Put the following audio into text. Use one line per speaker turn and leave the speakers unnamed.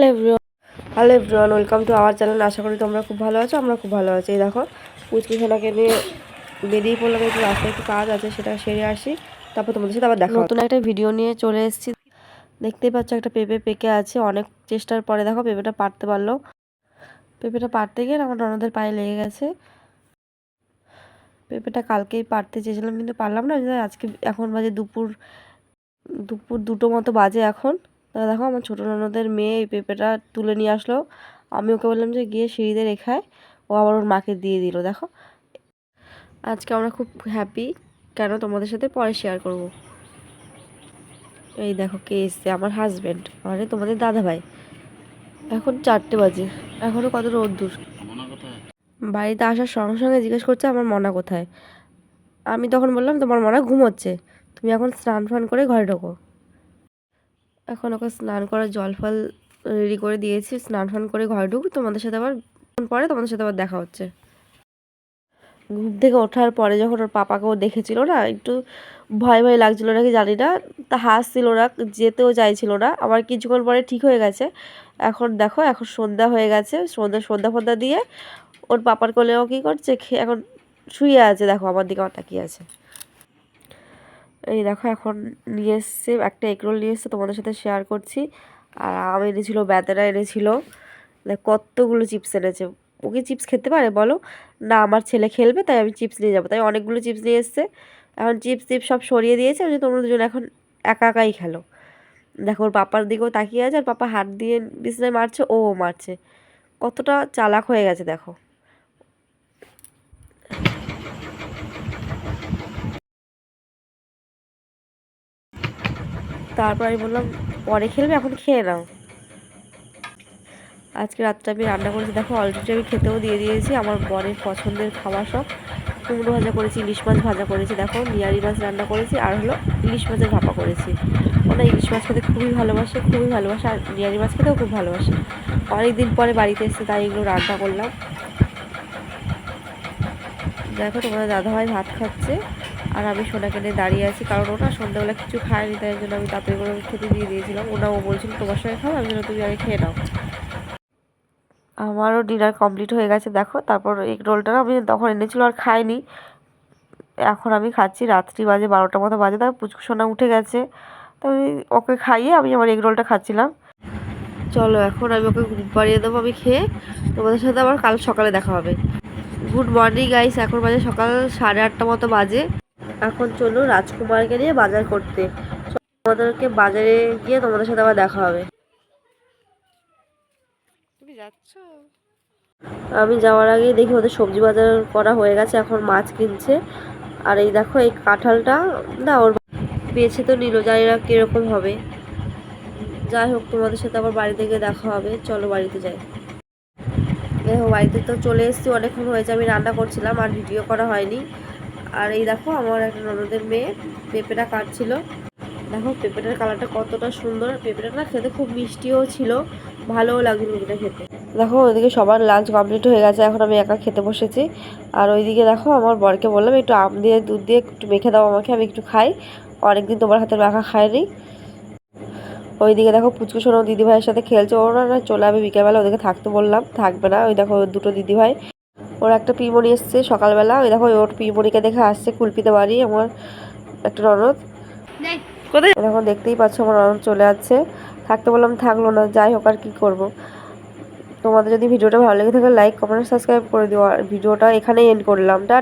Hello everyone hello everyone welcome to our channel আশা করি তোমরা খুব ভালো আছো আমরা খুব ভালো আছি। এই দেখো পুচকি সোনাকে নিয়ে বেরিয়ে পড়লাম একটু রাস্তায় একটু কাজ আছে সেটা সেরে আসি। তারপর তোমাদের সাথে আবার দেখা নতুন একটা ভিডিও নিয়ে চলে এসেছি। দেখতেই পাচ্ছ একটা পেঁপে পেকে আছে। অনেক চেষ্টার পরে দেখো পেঁপেটা পারতে পারল। পেঁপেটা পারতে গিয়ে আমার ননদের পায়ে লেগে গেছে। পেঁপেটা কালকেই পারতে চেয়েছিলাম কিন্তু পারলাম না। আজকে এখন বাজে দুপুর দুপুর দুটো মতো বাজে এখন। তা দেখো আমার ছোটো ননদের মেয়ে এই পেঁপেটা তুলে নিয়ে আসলো। আমি ওকে বললাম যে গিয়ে সিঁড়িতে রেখায় ও আবার ওর মাকে দিয়ে দিল দেখো। আজকে আমরা খুব হ্যাপি কেন তোমাদের সাথে পরে শেয়ার করব? এই দেখো কে এসছে আমার হাজব্যান্ড মানে তোমাদের দাদা ভাই এখন চারটে বাজে এখনও কত রোদ্দুর বাড়িতে আসার সঙ্গে সঙ্গে জিজ্ঞেস করছে আমার মনা কোথায়। আমি তখন বললাম তোমার মনা ঘুমোচ্ছে। তুমি এখন স্নান ফান করে ঘরে ঢোকো। এখন ওকে স্নান করার জল ফল রেডি করে দিয়েছি, স্নান ফান করে ঘরে ঢুক তোমাদের সাথে আবার পরে তোমাদের সাথে আবার দেখা হচ্ছে। ঘুম থেকে ওঠার পরে যখন ওর পাপাকেও দেখেছিল না, একটু ভয় ভয় লাগছিল নাকি জানি না, তা হাসছিল না, যেতেও চাইছিল না, আবার কিছুক্ষণ পরে ঠিক হয়ে গেছে। এখন দেখো, এখন সন্ধ্যা হয়ে গেছে, সন্ধ্যা সন্ধ্যা ফন্ধ্যা দিয়ে ওর পাপার কোলেও কী করছে এখন শুয়ে আছে, দেখো, আমার দিকে আমার তাকিয়ে আছে। এই দেখো এখন নিয়ে এসছে, একটা এগরোল নিয়ে এসছে, তোমাদের সাথে শেয়ার করছি। আর আম এনেছিল বেদানা এনেছিল। কতগুলো চিপস এনেছে। ওকে চিপস খেতে পারে বলো? না, আমার ছেলে খেলবে, তাই আমি চিপস নিয়ে যাব। তাই অনেকগুলো চিপস নিয়ে এসছে। এখন চিপস টিপস সব সরিয়ে দিয়েছে, আমি তোমরা দুজন এখন একা একাই খেলো। দেখো, ওর পাপার দিকেও তাকিয়ে আছে, আর পাপা হাত দিয়ে বিছনায় মারছে, ও মারছে। কতটা চালাক হয়ে গেছে, দেখো। তারপর আমি বললাম, পরে খেলবে, এখন খেয়ে নাও। আজকে রাত্রে আমি রান্না করেছি, দেখো অলরেডি আমি খেতেও দিয়ে দিয়েছি, আমার বরের পছন্দের খাবার সব। কুমড়ো ভাজা করেছি, ইলিশ মাছ ভাজা করেছি, দেখো, নিয়ারি মাছ রান্না করেছি, আর হলো ইলিশ মাছের ভাপা করেছি। ওনা ইলিশ মাছ খেতে খুবই ভালোবাসে খুবই ভালোবাসে, আর নিয়ারি মাছ খেতেও খুব ভালোবাসে। অনেক দিন পরে বাড়িতে এসে তাই এগুলো রান্না করলাম। দেখো, তোমাদের দাদাভাই ভাত খাচ্ছে। আর আমি সোনাকে নিয়ে দাঁড়িয়ে আছি, কারণ ওটা সন্ধ্যাবেলা কিছু খায়নি, তাই জন্য আমি তাড়াতাড়ি করে খেতে দিয়ে দিয়েছিলাম। ওনা ও বলছিল, তোমার সঙ্গে খাও আমি জন্য তুমি আগে খেয়ে নাও। আমারও ডিনার কমপ্লিট হয়ে গেছে, দেখো, তারপর এগ রোলটা আমি তখন এনেছিল আর খাইনি। এখন আমি খাচ্ছি, রাত্রি বাজে বারোটার মতো বাজে, তারপর পুচকু সোনা উঠে গেছে। তো আমি ওকে খাইয়ে আমি আমার এগ রোলটা খাচ্ছিলাম। চলো, এখন আমি ওকে ঘুম পাড়িয়ে দেবো, আমি খেয়ে তোমাদের সাথে আবার কাল সকালে দেখা হবে। গুড মর্নিং গাইস এখন বাজে সকাল সাড়ে আটটা মতো বাজে। এখন চলো রাজকুমারকে নিয়ে বাজার করতে। তোমাদেরকে বাজারে গিয়ে তোমাদের সাথে আবার দেখা হবে।
তুমি যাচ্ছ?
আমি যাওয়ার আগেই দেখি ওদের সবজি বাজার করা হয়ে গেছে এখন মাছ কিনছে। আর এই দেখো এই কাঁঠালটা না ওর বেছে তো নিল জানি না কীরকম হবে। যাই হোক তোমাদের সাথে আবার বাড়ি থেকে দেখা হবে। চলো বাড়িতে যাই। দেখো বাড়িতে তো চলে এসেছি অনেকক্ষণ হয়েছে আমি রান্না করছিলাম আর ভিডিও করা হয়নি। আর এই দেখো, আমার একটা ননদের মেয়ে, পেঁপেটা কাটছিল। দেখো, পেঁপেটার কালারটা কতটা সুন্দর। পেঁপেটা না খেতে খুব মিষ্টিও ছিল, ভালোও লাগছিল পেঁপেটা খেতে। দেখো, ওইদিকে সবার লাঞ্চ কমপ্লিট হয়ে গেছে, এখন আমি একা খেতে বসেছি। আর ওইদিকে দেখো, আমার বরকে বললাম, একটু আম দিয়ে, দুধ দিয়ে একটু মেখে দাও আমাকে, আমি একটু খাই। অনেকদিন তোমার হাতের মাখা খাইনি। ওইদিকে দেখো, পুচকু সোনা দিদি ভাইয়ের সাথে খেলছে। ওরা না চলে আমি বিকেলবেলা, ওদেরকে থাকতে বললাম। থাকবে না, ওই দেখো, দুটো দিদি ভাই ওর একটা পিমনি এসছে সকালবেলা। ওই দেখো ওর পিমনিকে দেখে আসছে কুলপিতে বাড়ি আমার একটা ননদ
কোথায়?
এখন দেখতেই পাচ্ছ আমার ননদ চলে আসছে। থাকতে বললাম থাকল না যাই হোক আর কী করব। তোমাদের যদি ভিডিওটা ভালো লেগে থাকে লাইক কমেন্ট সাবস্ক্রাইব করে দিও। আর ভিডিওটা এখানেই এন্ড করলাম। টা